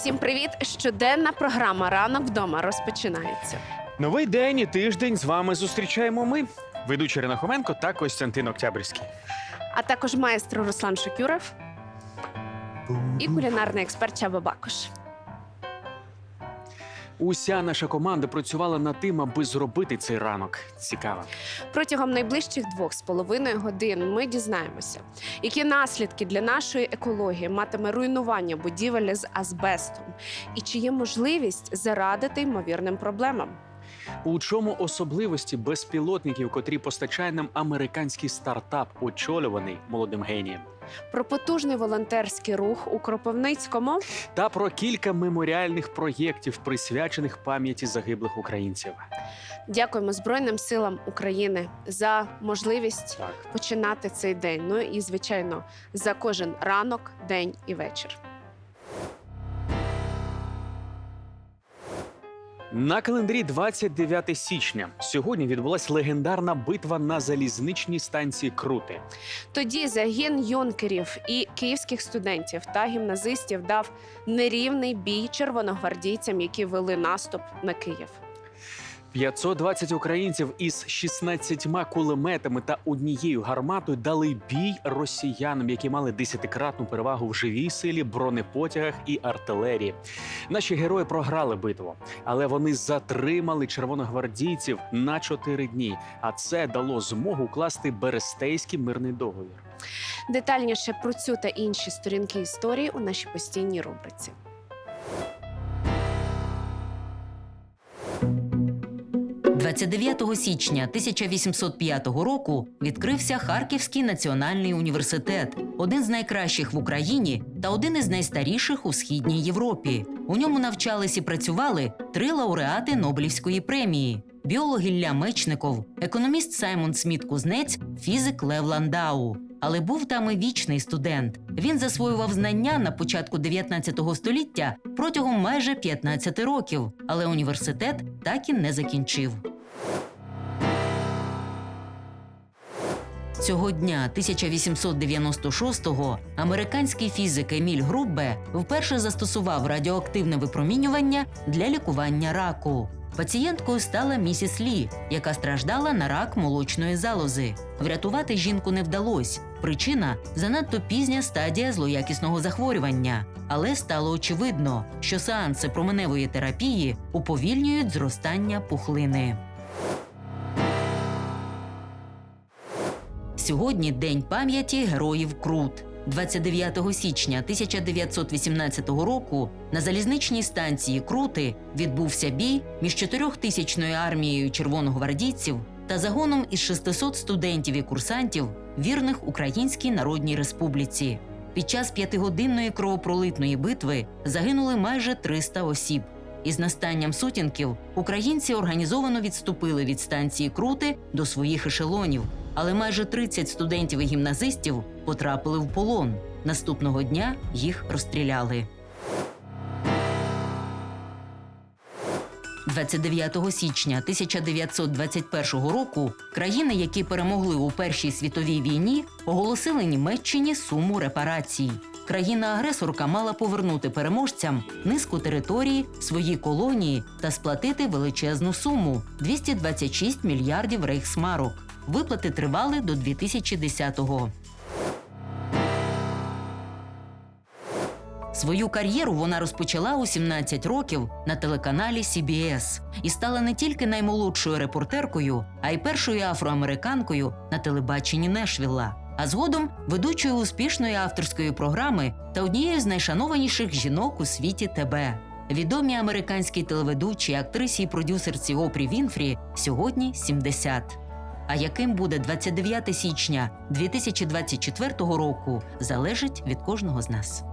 Усім привіт! Щоденна програма Ранок вдома розпочинається. Новий день і тиждень з вами зустрічаємо ми, ведучий Ірина Хоменко та Костянтин Октябрьський. А також майстер Руслан Шокюров і кулінарний експерт Чаба Бакош. Уся наша команда працювала над тим, аби зробити цей ранок. Цікаво. Протягом найближчих двох з половиною годин ми дізнаємося, які наслідки для нашої екології матиме руйнування будівель з азбестом, і чи є можливість зарадити ймовірним проблемам. У чому особливості безпілотників, котрі постачає нам американський стартап, очолюваний молодим генієм, Про потужний волонтерський рух у Кропивницькому та про кілька меморіальних проєктів, присвячених пам'яті загиблих українців. дякуємо Збройним силам України за можливість Так. починати цей день. Ну і звичайно, за кожен ранок, день і вечір. На календарі 29 січня. Сьогодні відбулася легендарна битва на залізничній станції Крути. Тоді загін юнкерів і київських студентів та гімназистів дав нерівний бій червоногвардійцям, які вели наступ на Київ. 520 українців із 16 кулеметами та однією гарматою дали бій росіянам, які мали десятикратну перевагу в живій силі, бронепотягах і артилерії. Наші герої програли битву, але вони затримали червоногвардійців на 4 дні. А це дало змогу укласти Берестейський мирний договір. Детальніше про цю та інші сторінки історії у нашій постійній рубриці. 29 січня 1805 року відкрився Харківський національний університет, один з найкращих в Україні та один із найстаріших у східній Європі. У ньому навчались і працювали три лауреати Нобелівської премії: біолог Ілля Мечников, економіст Саймон Сміт Кузнець, фізик Лев Ландау. Але був там і вічний студент. Він засвоював знання на початку 19 століття протягом майже 15 років, але університет так і не закінчив. Цього дня 1896-го американський фізик Еміль Груббе вперше застосував радіоактивне випромінювання для лікування раку. Пацієнткою стала місіс Лі, яка страждала на рак молочної залози. Врятувати жінку не вдалося. Причина занадто пізня стадія злоякісного захворювання. Але стало очевидно, що сеанси променевої терапії уповільнюють зростання пухлини. Сьогодні День пам'яті героїв Крут. 29 січня 1918 року на залізничній станції Крути відбувся бій між чотирьохтисячною армією червоногвардійців та загоном із 600 студентів і курсантів, вірних Українській Народній Республіці. Під час п'ятигодинної кровопролитної битви загинули майже 300 осіб. Із настанням сутінків українці організовано відступили від станції Крути до своїх ешелонів, але майже 30 студентів і гімназистів потрапили в полон. Наступного дня їх розстріляли. 29 січня 1921 року країни, які перемогли у Першій світовій війні, оголосили Німеччині суму репарацій. Країна-агресорка мала повернути переможцям низку території, свої колонії та сплатити величезну суму 226 мільярдів рейхсмарок. Виплати тривали до 2010-го. Свою кар'єру вона розпочала у 17 років на телеканалі CBS і стала не тільки наймолодшою репортеркою, а й першою афроамериканкою на телебаченні Нешвілла, а згодом ведучою успішної авторської програми та однією з найшанованіших жінок у світі ТБ. Відомі американські телеведучі, актрисі і продюсерці Опрі Вінфрі сьогодні 70. А яким буде 29 січня 2024 року, залежить від кожного з нас.